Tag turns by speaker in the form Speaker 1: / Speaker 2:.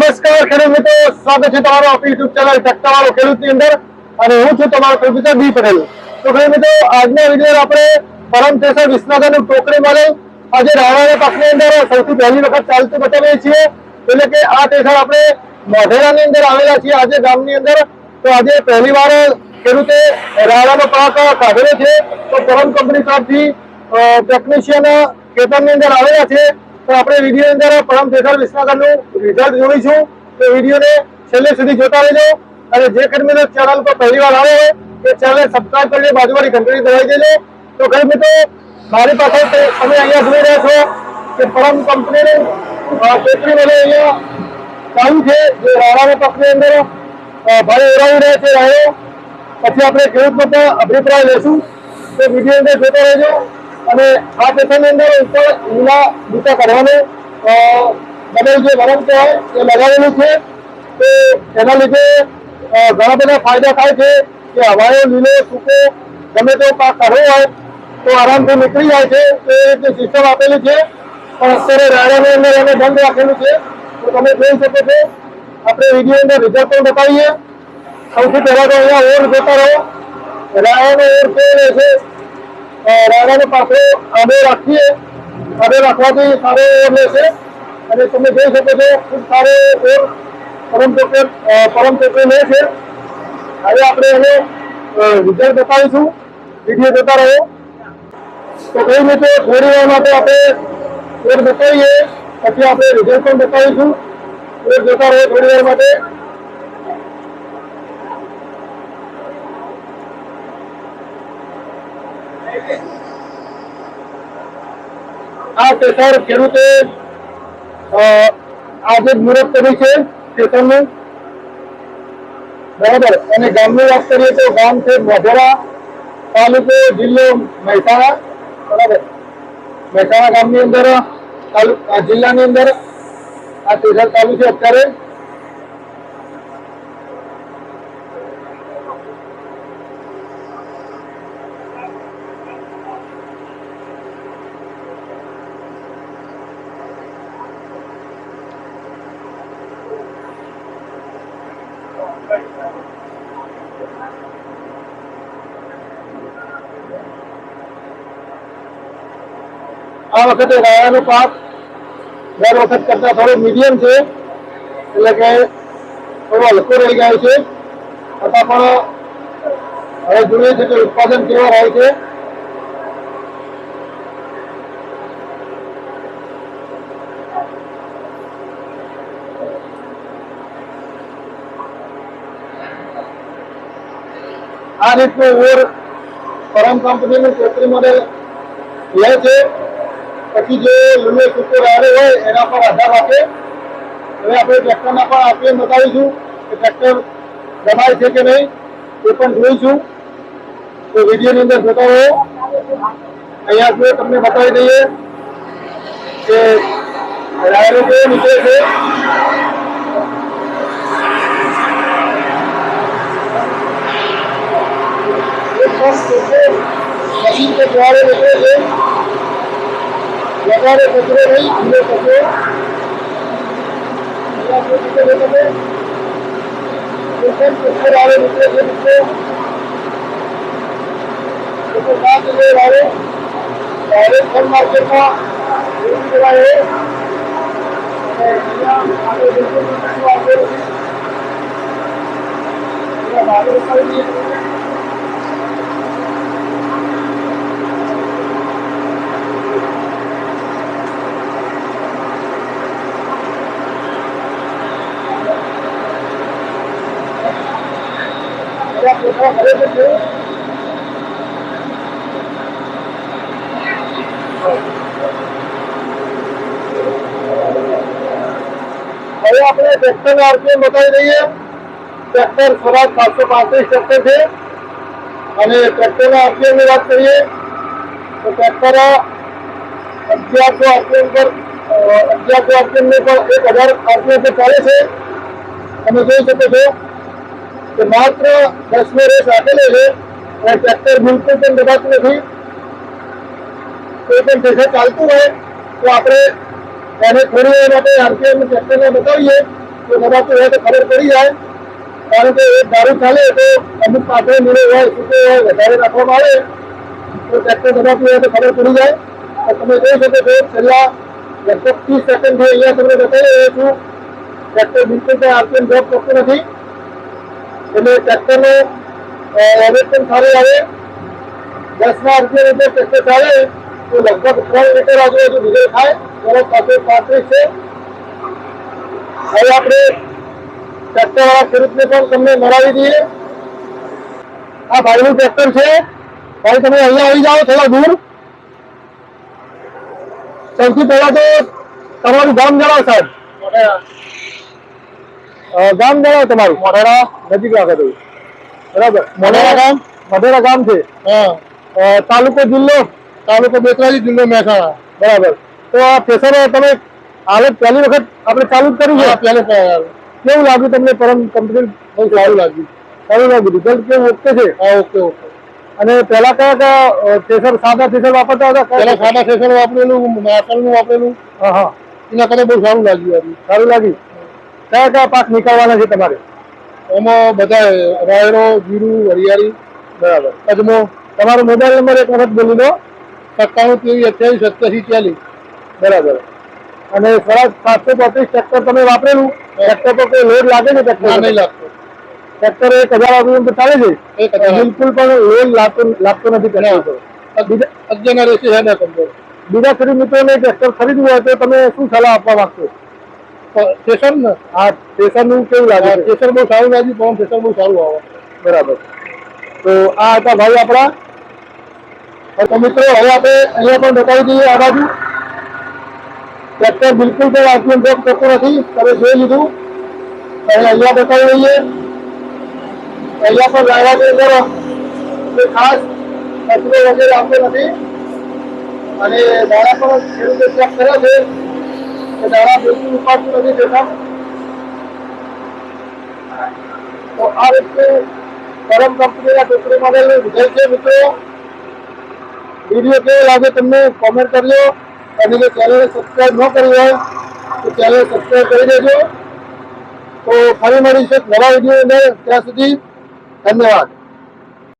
Speaker 1: નમસ્કાર ખેડૂત મિત્રો, સ્વાગત છે તમારો આપણી યુટ્યુબ ચેનલ ટક્કાવાળો ખેડૂતની અંદર. અને હું છું તમારો ખેડૂત બી પટેલ. તો ખેડૂત મિત્રો, આજના વીડિયો આપણે પરમ થેસર વિસનગરનું ટોકરી મળે આજે રાણાના પાકની અંદર સૌથી પહેલી વખત ચાલતું બતાવીએ છીએ. એટલે કે આ થેસર આપણે મોઢેરાની અંદર આવેલા છીએ, આજે ગામની અંદર. તો આજે પહેલી વાર ખેડૂતે રાણાનો પાક કાઢેલો છે. તો પરમ કંપની તરફથી ટેકનિશિયન ખેતરની અંદર આવેલા છે. તો આપણે વીડિયો અંદર પરમ થેસર વિસનગરનું રિઝલ્ટ જોઈશું. તો વિડીયોને છેલ્લે સુધી જોતા રહેજો. અને જે ખેડૂતો ચેનલ પર પહેલી વાર આવે એ ચેનલને સબસ્ક્રાઇબ કરીને બાજુવાળી ઘંટડી દબાવી દેજો. તો ઘર મિત્રો, મારી પાસે તમે અહીંયા જોઈ રહ્યા છો કે પરમ કંપનીનું ખેતરી મને અહીંયા ચાલુ છે. જે રાણાના પક્ષની અંદર ભાઈ ઓરાવી રહ્યા છે રાયો પછી આપણે ખેડૂત બધા અભિપ્રાય લેશું તો વીડિયો અંદર જોતા રહેજો. અને આ પેશનની અંદર ઉપર લીલા બૂટા કાઢવાનું. અ, બદલ જે વરમ એ લગાવેલું છે. તો એના લીધે ઘણા બધા ફાયદા થાય છે કે હવાયો લીલો સૂકો ગમે તેવો પાક કાઢવો હોય તો આરામથી નીકળી જાય છે. એ રીતે સિસ્ટમ આપેલી છે. પણ અત્યારે રાયડાની અંદર એને બંધ રાખેલું છે. તો તમે જોઈ શકો છો આપણે વીડિયો અંદર રિઝલ્ટ પણ બતાવીએ. સૌથી પહેલાં તો અહીંયા ઓર જોતા રહો. રાયડાનો ઓર કેવો રહેશે અ, પાસે અમે રાખીએ. અમે રાખવાથી સારો ઓર લેશે અને તમે જોઈ શકો છો ખૂબ સારો ઓર પરમ ચોકર પરમ ચોકર લે છે. હવે આપણે એને રિઝલ્ટ બતાવીશું. વીડિયો જોતા રહો. તો કઈ રીતે થોડી વાર માટે આપણે ઓર બતાવીએ. પછી આપણે રિઝલ્ટ પણ બતાવીશું. ઓર જોતા રહો થોડી માટે. આ પેસર ખેડૂતે આજે મુહૂર્ત કરી છે સ્ટેશનનું બરાબર. અને ગામની વાત કરીએ તો ગામ છે મોઢેરા તાલુકો જિલ્લો મહેસાણા. બરાબર. મહેસાણા ગામની અંદર જિલ્લાની અંદર આ સ્ટેશન ચાલુ છે અત્યારે. આ વખતે રાયાનો પાક દર વખત કરતા થોડો મીડિયમ છે. એટલે કે થોડો હલકો રહી ગયો છે. છતાં પણ હવે જોઈએ છે કે ઉત્પાદન કેવા રહે છે. આ રીતનું ઓર પરમ કંપનીનું ચોત્રી મોડેલ લે છે. પછી જે લુલે સૂકો રાડે હોય એના પર આધાર રાખે. હવે આપણે ટ્રેક્ટરના પણ આપીએ બતાવીશું કે ટ્રેક્ટર દબાય છે કે નહીં, એ પણ જોઈશું. તો વિડીયોની અંદર જોતા રહો. અહીંયા જો તમને બતાવી દઈએ કે રાયરો કેવો નીકળે છે. મશીન કે દ્વારા નીકળે છે. વધારે કચરો નહીં ધીરે કચરો નીકળે છે મિત્રો લોકો ના ચલે રાડો ડાયરેક્ટ ફળ માર્કેટમાં વેચી દેવાય એ. અને અહીંયા આપણે બિલકુલ નથી આપેલું છે. અહીંયા ભાડું ઉપાડી દઈએ છીએ. બધા પોતાના ઘરે જ છે. હવે આપણે ટ્રેક્ટર આરપીએમ બતાવી દઈએ ટ્રેક્ટર સ્વરાજ સાતસો પાંત્રીસ ટ્રેક્ટર છે અને ટ્રેક્ટરના આરપીએમની વાત કરીએ તો ટ્રેક્ટર અગિયારસો આરપીએમ પર અ, અગિયારસો આરપીએમની પણ એક હજાર આરપીએમ પર ચાલે છે તમે જોઈ શકો છો કે માત્ર દસનો રેસ રાખેલો છે અને ટ્રેક્ટર બિલકુલ પણ દબાતું નથી કોઈ પણ પ્રેશર ચાલતું હોય તો આપણે એને થોડી વાર માટે આરપીએમ ટ્રેક્ટરને બતાવીએ તો દબાતું હોય તો ખબર પડી જાય કારણ કે એક દારૂ ચાલે તો અમુક પાછળ નીળે હોય સૂકે હોય વધારે રાખવામાં આવે તો ટ્રેક્ટર દબાતું હોય તો ખબર પડી જાય તો તમે જોઈ શકો છો છેલ્લા લગભગ ત્રીસ સેકન્ડથી અહીંયા તમને બતાવી રહ્યો છું ટ્રેક્ટર બિલકુલ પણ આરપીએમ ડ્રોપ કરતું નથી એટલે ટ્રેક્ટરનું એવરેજ સારી આવે. દસના અડધી રીતે ટ્રેક્ટર ચાલે. તો લગભગ ત્રણ લીટર આજુબાજુ ડીઝલ થાય. જેનો પાસે પાંત્રીસ છે. હવે આપણે ટ્રેક્ટરવાળા ખેડૂતને પણ તમને મળાવી દઈએ. આ ભાઈનું ટ્રેક્ટર છે. ભાઈ, તમે અહીંયા આવી જાઓ થોડા દૂર. સૌથી પહેલા તો તમારું ગામ જણાવો સાહેબ. ગામ જણાવો તમારું? મોઢેરા. નજીક રાખો તો. બરાબર. મોઢેરા ગામ? મોઢેરા ગામ છે. તાલુકો જિલ્લો? તાલુકો બેતરાજી જિલ્લો મહેસાણા. બરાબર. તો આ પ્રેશર તમે હાલ પહેલી વખત આપણે ચાલુ જ કર્યું છે? પહેલે કેવું લાગ્યું તમને પરમ કંપની બહુ સારું લાગ્યું. સારું લાગ્યું. રિઝલ્ટ કેવું ઓકે છે? હા ઓકે ઓકે. અને પહેલા કયા કયા થ્રેસર સાદા થ્રેસર વાપરતા હતા? પેલા સાદા થ્રેસર વાપરેલું નાસલનું વાપરેલું. હા હા. એના કરતા બહુ સારું લાગ્યું સારું લાગ્યું. કયા કયા પાક નીકળવાના છે તમારે? એમાં બધા રાયડો જીરું વરિયાળી બરાબર. અજમો. તમારો મોબાઈલ નંબર એક વખત બોલી દો. સત્તાણું ત્રેવીસ અઠ્યાવીસ સત્યાસી ચાલીસ. બરાબર. અને સરસ સાતસો ચોત્રીસ ટ્રેક્ટર તમે વાપરેલું? ટ્રેક્ટર પર કોઈ લોડ લાગે ને ટ્રેક્ટર નહીં લાગતો. ટ્રેક્ટર એક હજાર પર ચાલે છે? બિલકુલ પણ લોડ લાગતો લાગતો નથી ટ્રેક્ટર બીજા ખેડૂત મિત્રોને ટ્રેક્ટર ખરીદવું હોય તો તમે શું સલાહ આપવા માંગશો? સ્ટેશન ને? હા સ્ટેશનનું કેવું લાગે સ્ટેશન બહુ સારું લાગ્યું પણ સ્ટેશન બહુ સારું આવે. બરાબર. તો આ હતા ભાઈ આપણા. તો મિત્રો હવે આપણે અહીંયા પણ બતાવી દઈએ આ બાજુ. ટ્રેક્ટર બિલકુલ પણ આટલું ડ્રોપ કરતું નથી. તમે જોઈ લીધું. અહીંયા બતાવી દઈએ. અહીંયા પણ લાવવાની અંદર. ખાસ કચરો વગેરે આવતો નથી. અને દાણા પણ ખેડૂતો ચેક કર્યો છે. દાણા બિલકુલ ઉપાડતું નથી દેતા તો આ રીતે પરમ કંપનીના ટોકરી મોડેલનું રિઝલ્ટ છે મિત્રો. વીડિયો કેવો લાગે તમને? કોમેન્ટ કરજો અને જો ચેનલ સબસ્ક્રાઇબ ન કરી હોય તો ચેનલ સબસ્ક્રાઈબ કરી દેજો. તો ફરી મળીશું નવા વીડિયો અંદર ત્યાં સુધી. ધન્યવાદ.